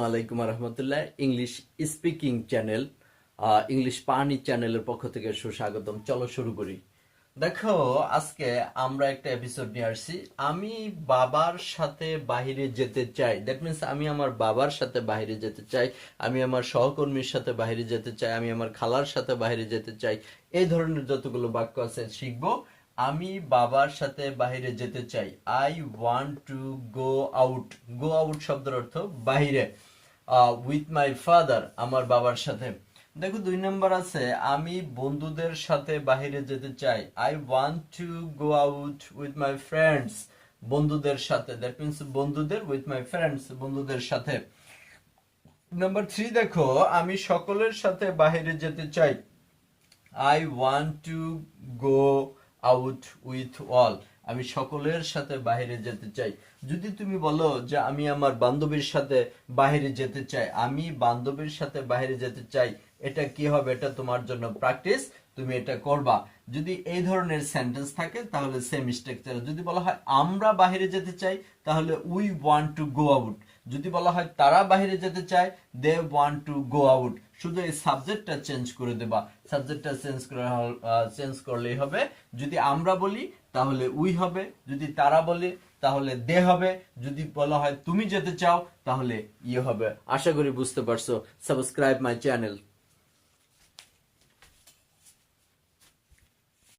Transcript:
আসসালামু আলাইকুম রহমতুল্লাহ ইংলিশ স্পিকিং চ্যানেল ইংলিশ পানি চ্যানেলের পক্ষ থেকে সুস্বাগতম। চলো শুরু করি। দেখো, আজকে আমরা একটা এপিসোড নিয়ে আসছি। আমি বাবার সাথে বাইরে যেতে চাই। দ্যাট মিনস আমি আমার বাবার সাথে বাইরে যেতে চাই। আমি আমার সহকর্মীর সাথে বাইরে যেতে চাই। আমি আমার খালার সাথে বাইরে যেতে চাই। এই ধরনের যতগুলো বাক্য আছে শিখব। আমি বাবার সাথে বাইরে যেতে চাই। I want to go out go out শব্দের অর্থ বাইরে উইথ মাই ফাদার আমার বাবার সাথে। দেখো দুই নম্বর আছে, আমি বন্ধুদের সাথে বাইরে যেতে চাই। I want to go out with my friends বন্ধুদের সাথে। দ্যাট মিনস বন্ধুদের উইথ মাই ফ্রেন্ডস বন্ধুদের সাথে। নাম্বার থ্রি দেখো, আমি সকলের সাথে বাইরে যেতে চাই। I want to go out with all আমি সকলের সাথে বাহিরে যেতে চাই। যদি তুমি বলো যে আমি আমার বান্ধবীর সাথে বাহিরে যেতে চাই, আমি বান্ধবীর সাথে বাহিরে যেতে চাই, এটা কি হবে? এটা তোমার জন্য প্র্যাকটিস তুমি এটা করবা। যদি এই ধরনের সেন্টেন্স থাকে, তাহলে সেম স্ট্রাকচার যদি বলা হয় আমরা বাহিরে যেতে চাই, তাহলে we want to go out যদি বলা হয় তারা বাহিরে যেতে চায় they want to go out শুধু এই সাবজেক্টটা চেঞ্জ করে দেবা। সাবজেক্টটা চেঞ্জ করে চেঞ্জ করলেই হবে। যদি আমরা বলি, তাহলে উই হবে। যদি তারা বলে, তাহলে দে হবে। যদি বলা হয় তুমি যেতে চাও, তাহলে ইয়ে হবে। আশা করি বুঝতে পারছ। Subscribe my channel